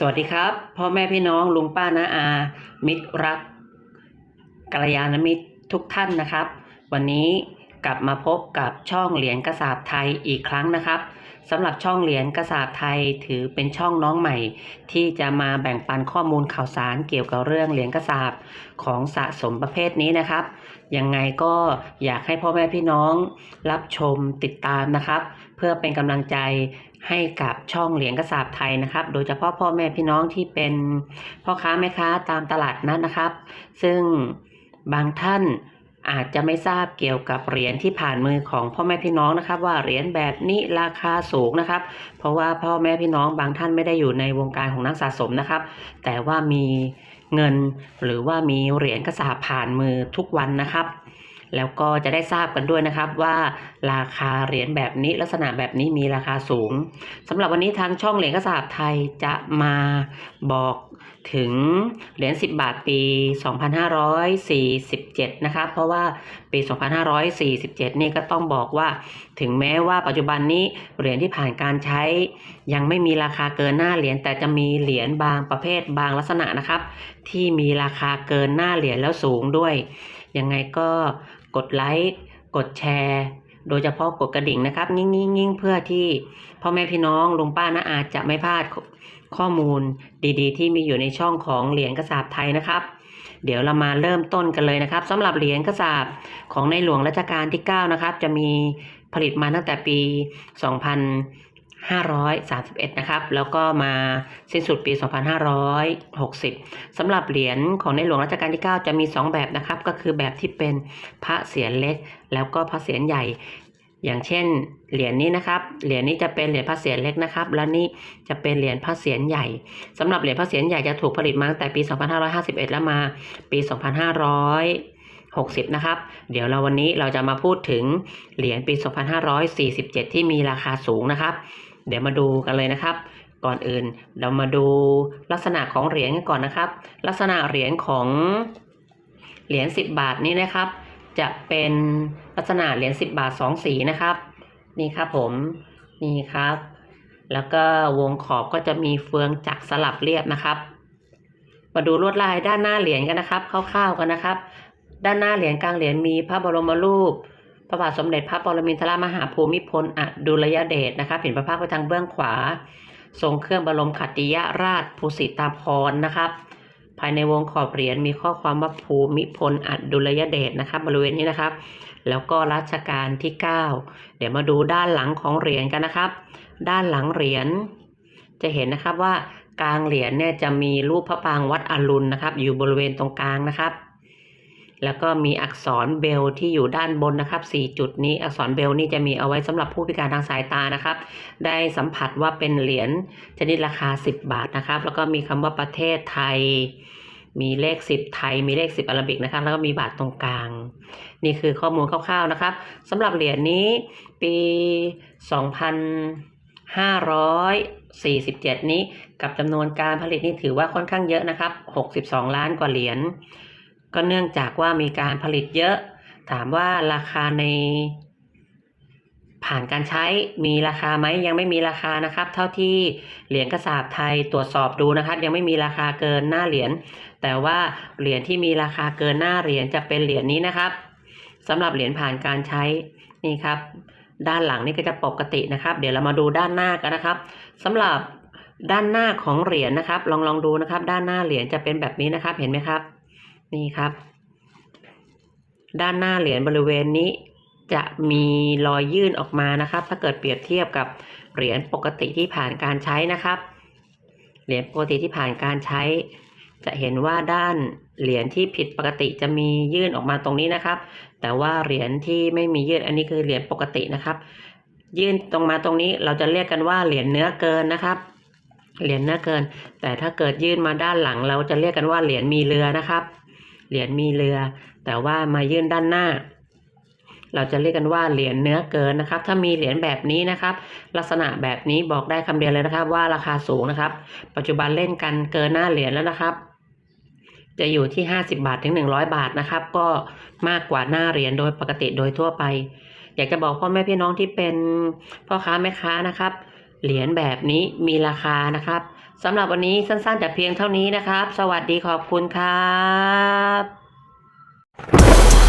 สวัสดีครับพ่อแม่พี่น้องลุงป้าน้าอา มิตรรักกัลยาณมิตรทุกท่านนะครับ วันนี้กลับมาพบกับช่องเหรียญกระสาบไทยอีกครั้งนะครับสำหรับช่องเหรียญกระสาบไทยถือเป็นช่องน้องใหม่ ที่จะมาแบ่งปันข้อมูลข่าวสารเกี่ยวกับเรื่องเหรียญกระสาบของสะสมประเภทนี้นะครับยังไงก็อยากให้พ่อแม่พี่น้องรับชมติดตามนะครับ เพื่อเป็นกำลังใจ ให้กับช่องเหรียญกระสาบไทยนะครับ โดยเฉพาะพ่อแม่พี่น้องที่เป็นพ่อค้าแม่ค้าตามตลาดนัดนะครับ ซึ่งบางท่านอาจจะไม่ทราบเกี่ยวกับเหรียญที่ผ่านมือของพ่อแม่พี่น้องนะครับ ว่าเหรียญแบบนี้ราคาสูงนะครับ เพราะว่าพ่อแม่พี่น้องบางท่านไม่ได้อยู่ในวงการของนักสะสมนะครับ แต่ว่ามีเงินหรือว่ามีเหรียญกระสาบผ่านมือทุกวันนะครับ แล้วก็จะได้ทราบกันด้วยนะครับว่าราคาเหรียญแบบนี้ลักษณะแบบนี้มีราคาสูงสำหรับวันนี้ทางช่องเหรียญกระสาบไทยจะมาบอกถึงเหรียญ10 บาทปี 2547 นะครับ เพราะว่าปี 2547 นี่ก็ต้องบอกว่า ถึงแม้ว่าปัจจุบันนี้เหรียญที่ผ่านการใช้ ยังไม่มีราคาเกินหน้าเหรียญแต่จะมีเหรียญบางประเภทบางลักษณะนะครับ ที่มีราคาเกินหน้าเหรียญแล้วสูงด้วย ยังไงก็ กดไลค์กดแชร์ โดยเฉพาะกดกระดิ่งนะครับยิ่งยิ่งยิ่งเพื่อที่พ่อแม่พี่น้องลุงป้าน้าอาจจะไม่พลาดข้อมูลดีๆ ที่มีอยู่ในช่องของเหรียญกระสาบไทยนะครับ เดี๋ยวเรามาเริ่มต้นกันเลยนะครับสำหรับเหรียญกระสาบของในหลวงรัชกาลที่ 9 นะครับ จะมีผลิตมาตั้งแต่ปี 2 0 2531 นะครับ แล้วก็มาสิ้นสุดปี 2560สำหรับเหรียญของในหลวงรัชกาลที่ 9 จะมี 2 แบบนะครับ ก็คือแบบที่เป็นพระเศียรเล็ก แล้วก็พระเศียรใหญ่ อย่างเช่น เหรียญนี้นะครับ เหรียญนี้จะเป็นเหรียญพระเศียรเล็กนะครับ และนี่จะเป็นเหรียญพระเศียรใหญ่สำหรับเหรียญพระเศียรใหญ่จะถูกผลิตมาตั้งแต่ปี 2551 แล้วมาปี 2560 นะครับ เดี๋ยวเราวันนี้เราจะมาพูดถึงเหรียญปี 2547 ที่มีราคาสูงนะครับ เดี๋ยวมาดูกันเลยนะครับ ก่อนอื่นเรามาดูลักษณะของเหรียญกันก่อนนะครับ ลักษณะเหรียญของเหรียญ10 บาทนี้นะครับ จะเป็นลักษณะเหรียญ10 บาท 2 สีนะครับ นี่ครับผมนี่ครับ แล้วก็วงขอบก็จะมีเฟืองจักรสลับเรียบนะครับ มาดูลวดลายด้านหน้าเหรียญกันนะครับคร่าวๆกันนะครับ ด้านหน้าเหรียญกลางเหรียญมีพระบรมรูป พระบาทสมเด็จพระปรมินทรมหาภูมิพลอดุลยเดชนะครับเห็นพระพักไปทางเบื้องขวา ทรงเครื่องบรมขัตติยราชภูสิตาพรนะครับภายในวงขอบเหรียญมีข้อความว่าภูมิพลอดุลยเดชนะครับบริเวณนี้นะครับ แล้วก็รัชกาลที่ 9 เดี๋ยวมาดูด้านหลังของเหรียญกันนะครับ ด้านหลังเหรียญจะเห็นนะครับว่ากลางเหรียญเนี่ยจะมีรูปพระปางวัดอรุณนะครับ อยู่บริเวณตรงกลางนะครับ แล้วก็มีอักษรเบลที่อยู่ด้านบนนะครับ 4 จุดนี้อักษรเบลนี่จะมีเอาไว้สำหรับผู้พิการทางสายตานะครับ ได้สัมผัสว่าเป็นเหรียญชนิดราคา 10 บาทนะครับ แล้วก็มีคำว่าประเทศไทย มีเลข 10 ไทย มีเลข 10อาราบิกนะครับแล้วก็มีบาทตรงกลาง นี่คือข้อมูลคร่าวๆนะครับสำหรับเหรียญนี้ปี 2547 นี้กับจำนวนการผลิตนี่ถือว่าค่อนข้างเยอะนะครับ 62 ล้านกว่าเหรียญ ก็เนื่องจากว่ามีการผลิตเยอะ ถามว่าราคาใน ผ่านการใช้มีราคาไหมยังไม่มีราคานะครับ เท่าที่เหรียญกระสาบไทยตรวจสอบดูนะครับ ยังไม่มีราคาเกินหน้าเหรียญแต่ว่าเหรียญที่มีราคาเกินหน้าเหรียญจะเป็นเหรียญนี้นะครับสำหรับเหรียญผ่านการใช้นี่ครับ ด้านหลังนี่ก็จะปกตินะครับ เดี๋ยวเรามาดูด้านหน้ากันนะครับสำหรับด้านหน้าของเหรียญนะครับ ลองลองดูนะครับ ด้านหน้าเหรียญจะเป็นแบบนี้นะครับ เห็นไหมครับ นี่ครับ ด้านหน้าเหรียญบริเวณนี้จะมีรอยยื่นออกมานะครับ ถ้าเกิดเปรียบเทียบกับเหรียญปกติที่ผ่านการใช้นะครับ เหรียญปกติที่ผ่านการใช้ จะเห็นว่าด้านเหรียญที่ผิดปกติจะมียื่นออกมาตรงนี้นะครับ แต่ว่าเหรียญที่ไม่มียื่นอันนี้คือเหรียญปกตินะครับ ยื่นตรงมาตรงนี้เราจะเรียกกันว่าเหรียญเนื้อเกินนะครับ เหรียญเนื้อเกิน แต่ถ้าเกิดยื่นมาด้านหลังเราจะเรียกกันว่าเหรียญมีเรือนะครับ เหรียญมีเรือ แต่ว่ามายื่นด้านหน้า เราจะเรียกกันว่าเหรียญเนื้อเกินนะครับ ถ้ามีเหรียญแบบนี้นะครับ ลักษณะแบบนี้บอกได้คำเดียวเลยนะครับ ว่าราคาสูงนะครับ ปัจจุบันเล่นกันเกินหน้าเหรียญแล้วนะครับ จะอยู่ที่ 50 บาทถึง 100 บาทนะครับ ก็มากกว่าหน้าเหรียญโดยปกติโดยทั่วไป อยากจะบอกพ่อแม่พี่น้องที่เป็นพ่อค้าแม่ค้านะครับ เหรียญแบบนี้มีราคานะครับ สำหรับวันนี้สั้นๆ แต่เพียงเท่านี้นะครับ สวัสดีขอบคุณครับ